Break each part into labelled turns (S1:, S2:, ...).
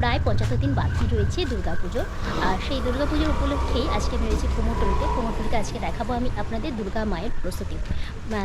S1: প্রায় পঁচাত্তর দিন বাকি রয়েছে দুর্গাপুজো। আর সেই দুর্গাপুজোর উপলক্ষেই আজকে আমি রয়েছি কোমরটলিতে কোমরটলিতে আজকে দেখাবো আমি আপনাদের দুর্গা মায়ের প্রস্তুতি।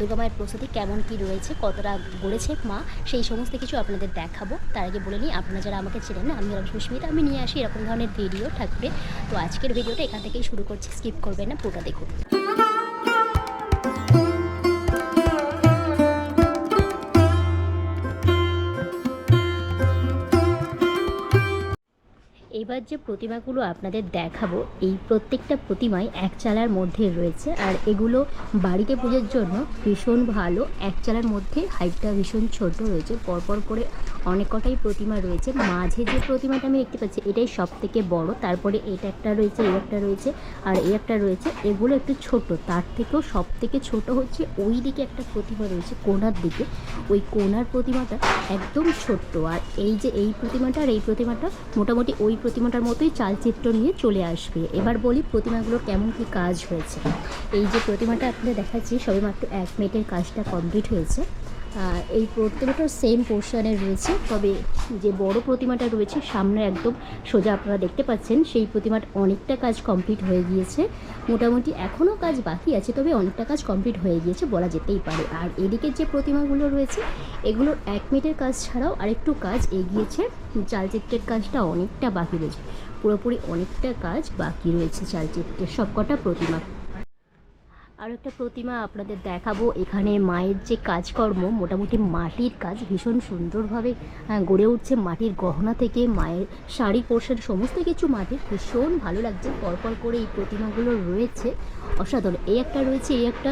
S1: দুর্গা মায়ের প্রস্তুতি কেমন কি রয়েছে, কতটা গড়েছে মা, সেই সমস্ত কিছু আপনাদের দেখাবো। তার আগে বলে নিই, আপনারা যারা আমাকে চেনেন না, আমি সুস্মিতা আমি নিয়ে আসি এরকম ধরনের ভিডিও থাকবে। তো আজকের ভিডিওটা এখান থেকেই শুরু করছি, স্কিপ করবেন না, পুরোটা দেখুন। এবার যে প্রতিমাগুলো আপনাদের দেখাবো, এই প্রত্যেকটা প্রতিমাই এক চালার মধ্যে রয়েছে। আর এগুলো বাড়িতে পুজোর জন্য ভীষণ ভালো। এক চালার মধ্যে হাইটটা ভীষণ ছোট রয়েছে। পরপর করে অনেক কটাই প্রতিমা রয়েছে। মাঝে যে প্রতিমাটা আমি দেখতে পাচ্ছি, এটাই সব থেকে বড়। তারপরে এটা একটা রয়েছে, এই একটা রয়েছে, আর এই একটা রয়েছে। এগুলো একটু ছোট। তার থেকেও সব থেকে ছোট হচ্ছে ওই দিকে একটা প্রতিমা রয়েছে, কোনার দিকে। ওই কোনার প্রতিমাটা একদম ছোট্ট। আর এই যে এই প্রতিমাটা আর এই প্রতিমাটা, মোটামুটি ওই প্রতিমাটার মতোই চালচিত্র নিয়ে চলে আসবে। এবার বলি প্রতিমাগুলোর কেমন কি কাজ হয়েছে। এই যে প্রতিমাটা আপনাদের দেখাচ্ছি, সবেমাত্র এক মিনিটের কাজটা কমপ্লিট হয়েছে। এই প্রতিমাটা সেম পোর্শনে রয়েছে। তবে যে বড় প্রতিমাটা রয়েছে, সামনে একদম সোজা আপনারা দেখতে পাচ্ছেন, সেই প্রতিমাটা অনেকটা কাজ কমপ্লিট হয়ে গিয়েছে। মোটামুটি এখনও কাজ বাকি আছে, তবে অনেকটা কাজ কমপ্লিট হয়ে গিয়েছে বলা যেতেই পারে। আর এদিকের যে প্রতিমাগুলো রয়েছে এগুলোর এক মিনিটের কাজ ছাড়াও আরেকটু কাজ এগিয়েছে। চালচিত্রের কাজটা অনেকটা বাকি রয়েছে। পুরোপুরি অনেকটা কাজ বাকি রয়েছে চালচিত্রের সবকটা প্রতিমা। আর একটা প্রতিমা আপনাদের দেখাবো। এখানে মায়ের যে কাজকর্ম, মোটামুটি মাটির কাজ ভীষণ সুন্দরভাবে গড়ে উঠছে মাটির গহনা থেকে, মায়ের শাড়ি পোর্শন সমস্ত কিছু মাটির। ভীষণ ভালো লাগছে। পরপর করে এই প্রতিমাগুলো রয়েছে। অসাধারণ। এই একটা রয়েছে এই একটা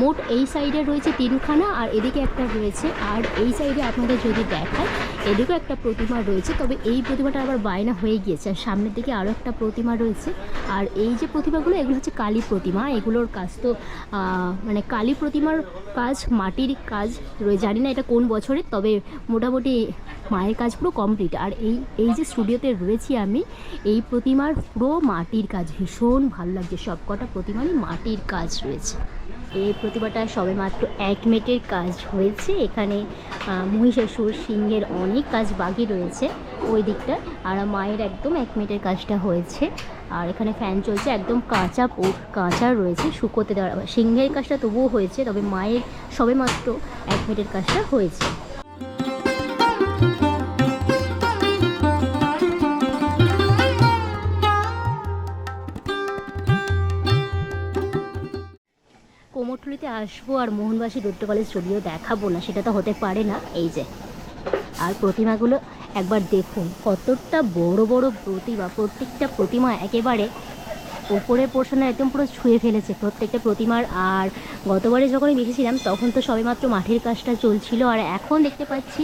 S1: মোট এই সাইডে রয়েছে তিনখানা আর এদিকে একটা রয়েছে। আর এই সাইডে আপনাদের যদি দেখায়, এদিকেও একটা প্রতিমা রয়েছে। তবে এই প্রতিমাটা আবার বায়না হয়ে গিয়েছে। আর সামনের দিকে আরও একটা প্রতিমা রয়েছে। আর এই যে প্রতিমাগুলো, এগুলো হচ্ছে কালী প্রতিমা। এগুলোর কাজ তো মানে কালী প্রতিমার কাজ, মাটির কাজ রয়ে জানি না এটা কোন বছরের তবে মোটামুটি মায়ের কাজ পুরো কমপ্লিট আর এই এই যে স্টুডিওতে রয়েছি আমি, এই প্রতিমার পুরো মাটির কাজ, ভীষণ ভালো লাগছে। সবকটা প্রতিমারই মাটির কাজ রয়েছে। এই প্রতিমাটা সবে মাত্র এক মিনিটের কাজ হয়েছে। এখানে মহিষাসুর সিংহের অনেক কাজ বাকি রয়েছে ওই দিকটা আর মায়ের একদম এক মিনিটের কাজটা হয়েছে। আর এখানে ফ্যান চলছে, একদম কাঁচা কাঁচা রয়েছে, শুকোতে দেওয়া সিংহের কাজটা তবুও হয়েছে, তবে মায়ের সবে মাত্র এক মিনিটের কাজটা হয়েছে। কোমরটুলিতে আসব আর মোহনবাসী রুদ্র কলেজ স্টুডিও দেখাবো না, সেটা তো হতে পারে না, এই যে। আর প্রতিমাগুলো একবার দেখুন কতটা বড় বড় প্রতিমা, প্রত্যেকটা প্রতিমা একেবারে ওপরের পোর্শনে একদম পুরো ছুঁয়ে ফেলেছে প্রত্যেকটা প্রতিমার। আর গতবারে যখন আমি দেখেছিলাম, তখন তো সবেমাত্র মাঠের কাজটা চলছিল। আর এখন দেখতে পাচ্ছি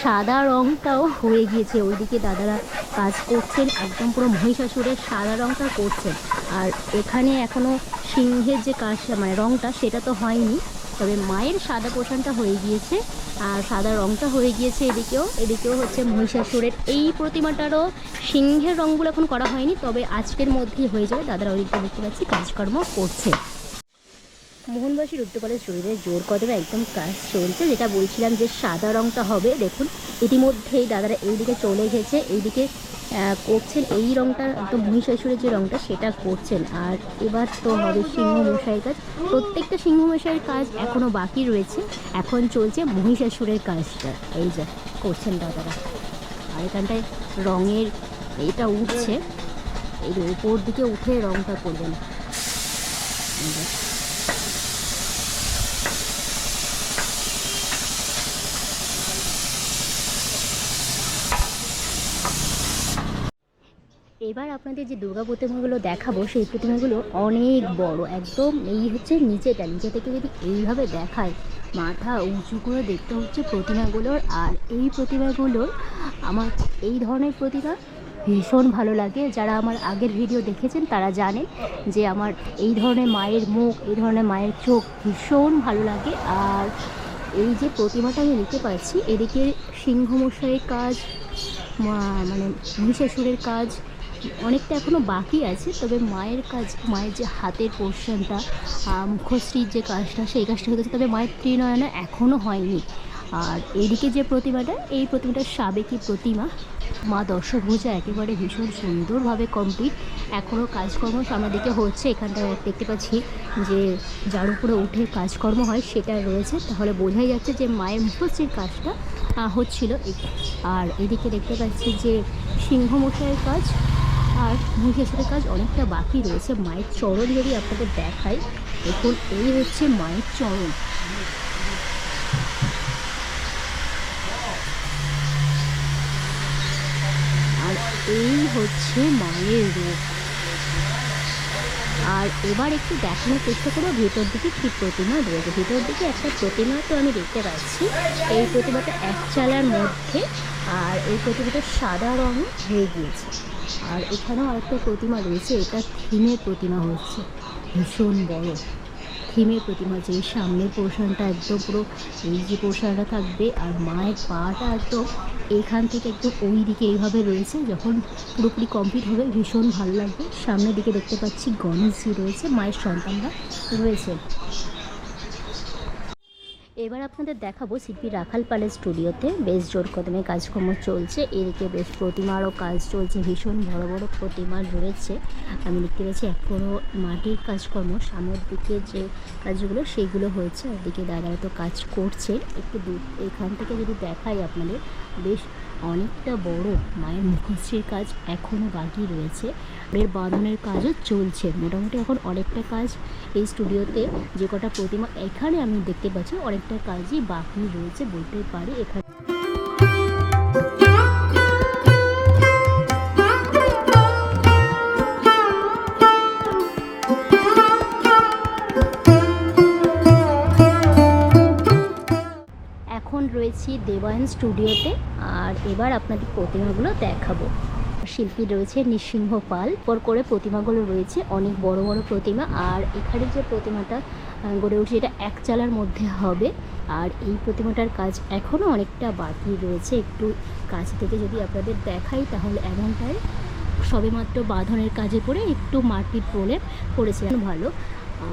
S1: সাদা রঙটাও হয়ে গিয়েছে। ওইদিকে দাদারা কাজ করছেন, একদম পুরো মহিষাসুরের সাদা রঙটা করছেন। আর এখানে এখনও সিংহের যে কাজটা মানে রঙটা সেটা তো হয়নি। তবে মায়ের সাদা পোষণটা হয়ে গিয়েছে আর সাদা রঙটা হয়ে গিয়েছে এদিকেও। এদিকেও হচ্ছে মহিষাসুরের এই প্রতিমাটারও সিংহের রঙগুলো এখন করা হয়নি, তবে আজকের মধ্যেই হয়ে যাবে। দাদারা ওইদিকে দেখতে পাচ্ছি কাজকর্ম করছে। মোহনবাসীর উত্তরপালের শরীরে জোর কদমে একদম কাজ চলছে, যেটা বলছিলাম যে সাদা রঙটা হবে। দেখুন, ইতিমধ্যেই দাদারা এইদিকে চলে গেছে এইদিকে করছেন। এই রঙটা একদম মহিষাসুরের যে রঙটা সেটা করছেন। আর এবার তো হবে সিংহ মশাইয়ের কাজ। প্রত্যেকটা সিংহ মশাইয়ের কাজ এখনও বাকি রয়েছে। এখন চলছে মহিষাসুরের কাজটা। এই যে, করছেন দাদারা। আর এখানটায় রঙের এইটা উঠছে। এই উপর দিকে উঠে রঙটা করবেন। এবার আপনাদের যে দুর্গা প্রতিমাগুলো দেখাবো, সেই প্রতিমাগুলো অনেক বড়, একদম এই হচ্ছে নিচেটা। নিচে থেকে যদি এইভাবে দেখায় মাথা উঁচু করে দেখতে হচ্ছে প্রতিমাগুলোর। আর এই প্রতিমাগুলোর আমার এই ধরনের প্রতিমা ভীষণ ভালো লাগে। যারা আমার আগের ভিডিও দেখেছেন, তারা জানেন যে আমার এই ধরনের মায়ের মুখ, এই ধরনের মায়ের চোখ ভীষণ ভালো লাগে। আর এই যে প্রতিমাটা আমি নিতে পারছি এদিকে সিংহমশাইয়ের কাজ মানে মহিষাসুরের কাজ অনেকটা এখনও বাকি আছে, তবে মায়ের কাজ, মায়ের যে হাতের পোর্শনটা মুখশ্রীর যে কাজটা, সেই কাজটা হয়ে গেছে তবে মায়ের ত্রিনয়না এখনও হয়নি। আর এদিকে যে প্রতিমাটা, এই প্রতিমাটা সাবেকি প্রতিমা, মা দর্শভূজা একেবারে ভীষণ সুন্দরভাবে কমপ্লিট এখনও কাজকর্ম সামনের দিকে হচ্ছে, এখানটায় দেখতে পাচ্ছি যে যার উপরে উঠে কাজকর্ম হয়, সেটা রয়েছে। তাহলে বোঝাই যাচ্ছে যে মায়ের মুখশ্রীর কাজটা হচ্ছিল আর এদিকে দেখতে পাচ্ছি যে সিংহ মশাইয়ের কাজ আর মহিষাসুরের কাজ অনেকটা বাকি রয়েছে। মায়ের চরণ যদি আপনাদের দেখাই, দেখুন, এই হচ্ছে মায়ের চরণ। আর এই হচ্ছে মায়ের রূপ। আর এবার একটু দেখানোর চেষ্টা করব, ভেতর দিকে কী প্রতিমা রয়েছে। ভেতর দিকে একটা প্রতিমা তো আমি দেখতে পাচ্ছি। এই প্রতিমাটা এক চালার মধ্যে, আর এই প্রতিমাটা সাদা রঙ হয়ে গিয়েছে। আর এখানেও আরেকটা প্রতিমা রয়েছে, এটা থিমের প্রতিমা হচ্ছে, ভীষণ বড়। থিমের প্রতিমা যে সামনের পোর্শনটা একদম পুরো এই যে পোর্শনটা থাকবে আর মায়ের পাটা একদম এখান থেকে একদম ওই দিকে এইভাবে রয়েছে, যখন পুরোপুরি কমপ্লিট হবে, ভীষণ ভালো লাগবে। সামনের দিকে দেখতে পাচ্ছি গণেশজি রয়েছে, মায়ের সন্তানরা রয়েছে। এবার আপনাদের দেখাবো শিল্পী রাখাল পালের স্টুডিওতে বেশ জোর কদমে কাজকর্ম চলছে। এদিকে বেশ প্রতিমারও কাজ চলছে, ভীষণ বড় বড় প্রতিমা রয়েছে। আমি দেখতে পাচ্ছি এখনও মাটির কাজকর্ম, সামনের দিকে যে কাজগুলো সেইগুলো হয়েছে, ওদিকে দাদারা তো কাজ করছে। একটু দূর, এখান থেকে যদি দেখাই আপনাদের, বেশ অনেকটা বড়, মায়ের মুখোশের কাজ এখনও বাকি রয়েছে। এর বাঁধনের কাজও চলছে। মোটামুটি এখন অনেকটা কাজ এই স্টুডিওতে যে কটা প্রতিমা এখানে আমি দেখতে পাচ্ছি, অনেকটা কাজই বাকি রয়েছে বলতে পারি এখানে। রয়েছি দেবায়ন স্টুডিওতে আর এবার আপনাদের প্রতিমাগুলো দেখাবো। শিল্পী রয়েছে নৃসিংহ পাল। পর করে প্রতিমাগুলো রয়েছে অনেক বড় বড় প্রতিমা আর এখানে যে প্রতিমাটা গড়ে উঠছে এটা এক চালার মধ্যে হবে। আর এই প্রতিমাটার কাজ এখনও অনেকটা বাকি রয়েছে। একটু কাছ থেকে যদি আপনাদের দেখাই তাহলে এমনটাই। সবেমাত্র বাঁধনের কাজে পড়ে একটু মাটির প্রলেপ করেছে ভালো।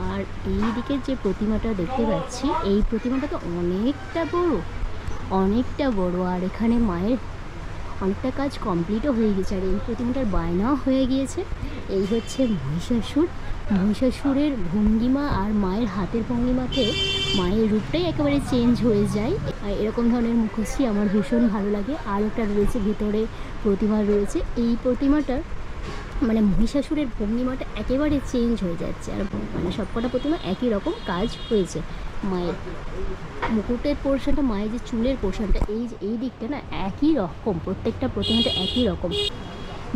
S1: আর এই দিকের যে প্রতিমাটা দেখতে পাচ্ছি, এই প্রতিমাটা তো অনেকটা বড়। অনেকটা বড়, আর এখানে মায়ের অনেকটা কাজ কমপ্লিটও হয়ে গেছে। আর এই প্রতিমাটার বায়নাও হয়ে গিয়েছে। এই হচ্ছে মহিষাসুর। মহিষাসুরের ভঙ্গিমা আর মায়ের হাতের ভঙ্গিমাতে মায়ের রূপটাই একেবারে চেঞ্জ হয়ে যায়। আর এরকম ধরনের মুখশ্রী আমার ভীষণ ভালো লাগে। আর একটা রয়েছে, ভিতরে প্রতিমা রয়েছে। এই প্রতিমাটার মানে মহিষাসুরের ভঙ্গিমাটা একেবারে চেঞ্জ হয়ে যাচ্ছে। আর মানে সবকটা প্রতিমা একই রকম কাজ হয়েছে। মায়ের। মুকুটের পোর্শনটা, মায়ের যে চুলের পোর্শনটা, এই যে, এই দিকটা না একই রকম, প্রত্যেকটা প্রতিমাটা একই রকম।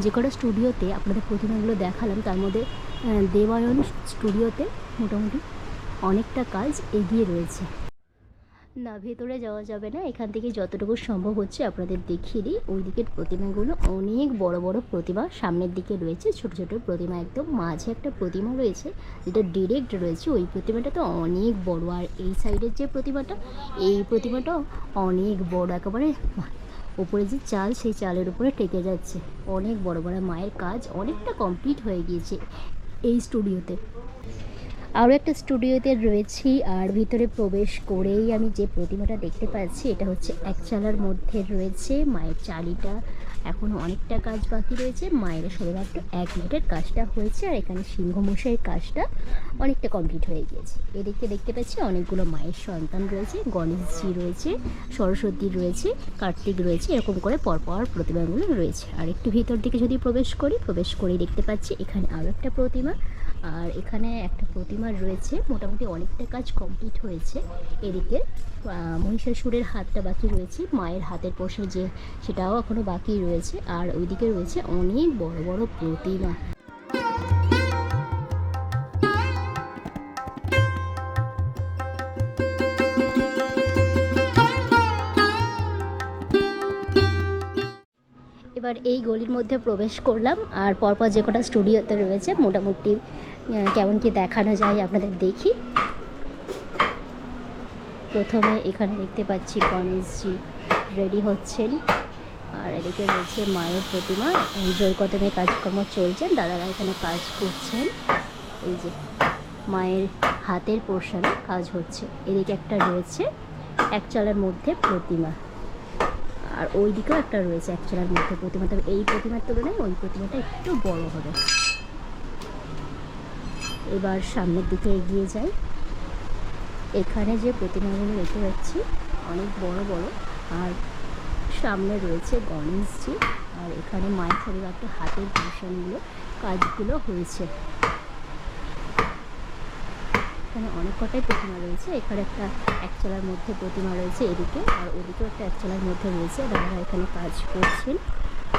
S1: যে কটা স্টুডিওতে আপনাদের প্রতিমাগুলো দেখালাম, তার মধ্যে দেবায়ন স্টুডিওতে মোটামুটি অনেকটা কাজ এগিয়ে রয়েছে। না, ভেতরে যাওয়া যাবে না। এখান থেকে যতটুকু সম্ভব হচ্ছে আপনাদের দেখিয়ে দিই। ওই দিকের প্রতিমাগুলো অনেক বড় বড় প্রতিমা সামনের দিকে রয়েছে। ছোট ছোট প্রতিমা একদম মাঝে একটা প্রতিমা রয়েছে যেটা ডিরেক্ট রয়েছে। ওই প্রতিমাটা তো অনেক বড়। আর এই সাইডের যে প্রতিমাটা, এই প্রতিমাটাও অনেক বড়। একেবারে ওপরে যে চাল, সেই চালের উপরে টেকে যাচ্ছে। অনেক বড় বড় মায়ের কাজ অনেকটা কমপ্লিট হয়ে গিয়েছে এই স্টুডিওতে আরও একটা স্টুডিওতে রয়েছি আর ভিতরে প্রবেশ করেই আমি যে প্রতিমাটা দেখতে পাচ্ছি, এটা হচ্ছে এক চালার মধ্যে রয়েছে মায়ের চালিটা। এখনও অনেকটা কাজ বাকি রয়েছে, মায়ের শুধুমাত্র এক মিনিটের কাজটা হয়েছে আর এখানে সিংহমশাইয়ের কাজটা অনেকটা কমপ্লিট হয়ে গিয়েছে। এদিকে দেখতে পাচ্ছি অনেকগুলো মায়ের সন্তান রয়েছে, গণেশজি রয়েছে, সরস্বতী রয়েছে, কার্তিক রয়েছে, এরকম করে পরপর প্রতিমাগুলো রয়েছে। আর একটু ভিতর দিকে যদি প্রবেশ করি, প্রবেশ করেই দেখতে পাচ্ছি এখানে আরও একটা প্রতিমা। আর এখানে একটা প্রতিমা রয়েছে, মোটামুটি অনেকটা কাজ কমপ্লিট হয়েছে। এদিকে মহিষাসুরের হাতটা বাকি রয়েছে, মায়ের হাতের পোষে যে, সেটাও এখনও বাকি রয়েছে। আর ওইদিকে রয়েছে অনেক বড় বড় প্রতিমা। এবার এই গলির মধ্যে প্রবেশ করলাম আর পরপর যে কটা স্টুডিওতে রয়েছে মোটামুটি কেমন কি দেখানো যায় আপনাদের দেখি। প্রথমে এখানে দেখতে পাচ্ছি গণেশজি রেডি হচ্ছেন। আর এদিকে রয়েছে মায়ের প্রতিমা এই জয়কদমে কাজকর্ম চলছেন দাদারা এখানে কাজ করছেন। এই যে মায়ের হাতের পোর্শনে কাজ হচ্ছে, এদিকে একটা রয়েছে এক চালার মধ্যে প্রতিমা। আর ওই দিকেও একটা রয়েছে এক চালার মধ্যে প্রতিমা, তবে এই প্রতিমার তুলনায় ওই প্রতিমাটা একটু বড় হবে। এবার সামনের দিকে এগিয়ে যাই। এখানে যে প্রতিমাগুলো দেখতে পাচ্ছি, অনেক বড় বড়। আর সামনে রয়েছে গণেশজি, আর এখানে মায়ের শরীর একটা হাতের পোষণগুলো কাজগুলো হয়েছে। এখানে অনেক কটাই প্রতিমা রয়েছে। এখানে একটা একচলার মধ্যে প্রতিমা রয়েছে এদিকে, আর ওদিকেও একটা একচলার মধ্যে রয়েছে। দাদারা এখানে কাজ করছেন।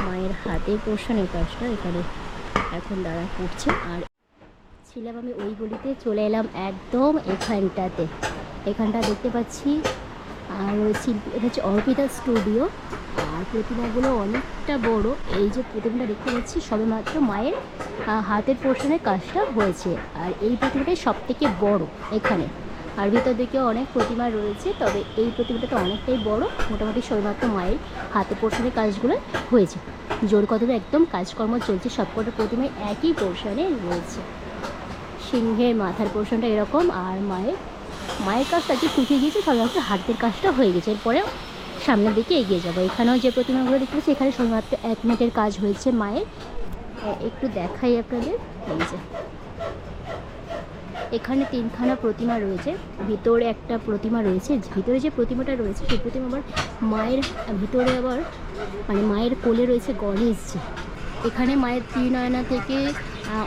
S1: মায়ের হাতে পোষণের কাজটা এখানে এখন দাদা করছে। আর ছিলাম আমি ওই গলিতে, চলে এলাম একদম এখানটাতে। এখানটা দেখতে পাচ্ছি আর শিল্পী, এটা হচ্ছে অর্পিতা স্টুডিও। আর প্রতিমাগুলো অনেকটা বড়। এই যে প্রতিমাটা দেখতে পাচ্ছি, সবেমাত্র মায়ের হাতের পোষণের কাজটা হয়েছে। আর এই প্রতিমাটাই সব থেকে বড় এখানে। আর ভিতর দিকেও অনেক প্রতিমা রয়েছে, তবে এই প্রতিমাটা তো অনেকটাই বড়। মোটামুটি সবেমাত্র মায়ের হাতে পোষণের কাজগুলো হয়েছে। জোর কদমে একদম কাজকর্ম চলছে, সবকটা প্রতিমায় একই পোর্শনে রয়েছে। সিংহের মাথার পোর্শনটা এরকম, আর মায়ের মায়ের কাজটা কি শুকিয়ে গিয়েছে সবেমাত্র হাতের কাজটা হয়ে গেছে। এরপরে সামনের দিকে এগিয়ে যাব। এখানেও যে প্রতিমাগুলো দেখতে পাচ্ছি, এখানে শুধুমাত্র এক মিনিটের কাজ হয়েছে মায়ের। একটু দেখাই আপনাদের। এই যে, এখানে তিনখানা প্রতিমা রয়েছে। ভিতরে একটা প্রতিমা রয়েছে। ভিতরে যে প্রতিমাটা রয়েছে, সেই প্রতিমা আবার মায়ের ভিতরে আবার মানে মায়ের কোলে রয়েছে গণেশজি এখানে মায়ের ত্রিনয়না থেকে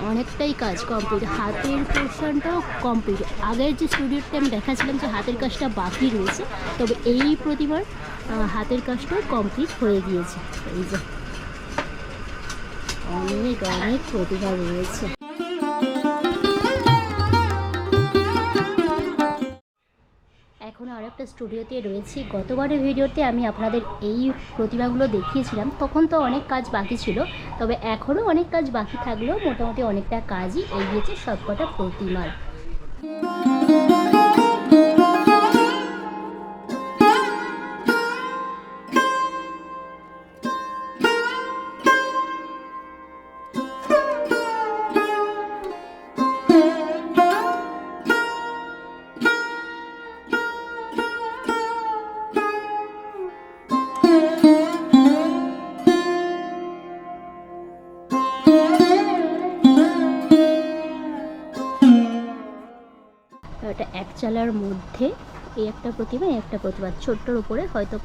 S1: অনেকটাই কাজ কমপ্লিট হাতের পোর্শনটাও কমপ্লিট আগের যে স্টুডিওতে আমি দেখাচ্ছিলাম যে হাতের কাজটা বাকি রয়েছে, তবে এই প্রতিমার হাতের কাজটাও কমপ্লিট হয়ে গিয়েছে। এই যে, অনেক অনেক প্রতিভা রয়েছে। এখন আর একটা স্টুডিওতে রয়েছি। গতবারের ভিডিওতে আমি আপনাদের এই প্রতিমাগুলো দেখিয়েছিলাম। তখন তো অনেক কাজ বাকি ছিল, তবে এখনও অনেক কাজ বাকি থাকলেও মোটামুটি অনেকটা কাজই এগিয়েছে সবকটা প্রতিমার। চালার মধ্যে এই একটা প্রতিমা একটা প্রতিমা। ছোট্টর উপরে হয়তো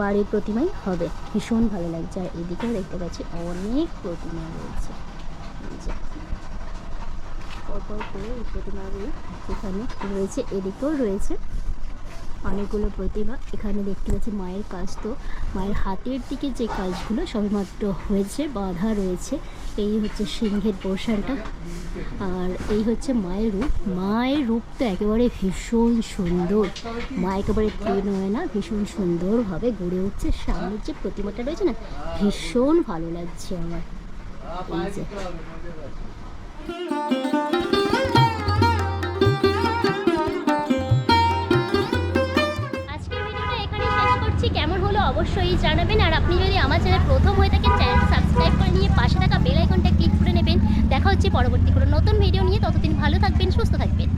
S1: বাড়ির প্রতিমাই হবে। ভীষণ ভালো লাগছে। আর এদিকেও দেখতে পাচ্ছি অনেক প্রতিমা রয়েছে। পরপর করে এই প্রতিমাগুলো এখানে রয়েছে, এদিকেও রয়েছে অনেকগুলো প্রতিমা। এখানে দেখতে পাচ্ছি মায়ের কাজ তো, মায়ের হাতের দিকে যে কাজগুলো সবেমাত্র হয়েছে, বাঁধা রয়েছে। এই হচ্ছে সিংহের পোর্শনটা আর এই হচ্ছে মায়ের রূপ। মায়ের রূপ তো একেবারে ভীষণ সুন্দর। মা একেবারে প্রেম হয় না, ভীষণ সুন্দরভাবে গড়ে উঠছে। সামনের যে প্রতিমাটা রয়েছে না, ভীষণ ভালো লাগছে আমার। এই যে। অবশ্যই জানাবেন। আর আপনি যদি আমার চ্যানেল প্রথম হয়ে থাকেন, চ্যানেলটি সাবস্ক্রাইব করে নিয়ে পাশে থাকা বেল আইকনটা ক্লিক করে নেবেন। দেখা হচ্ছে পরবর্তী কোনো নতুন ভিডিও নিয়ে। ততদিন ভালো থাকবেন, সুস্থ থাকবেন।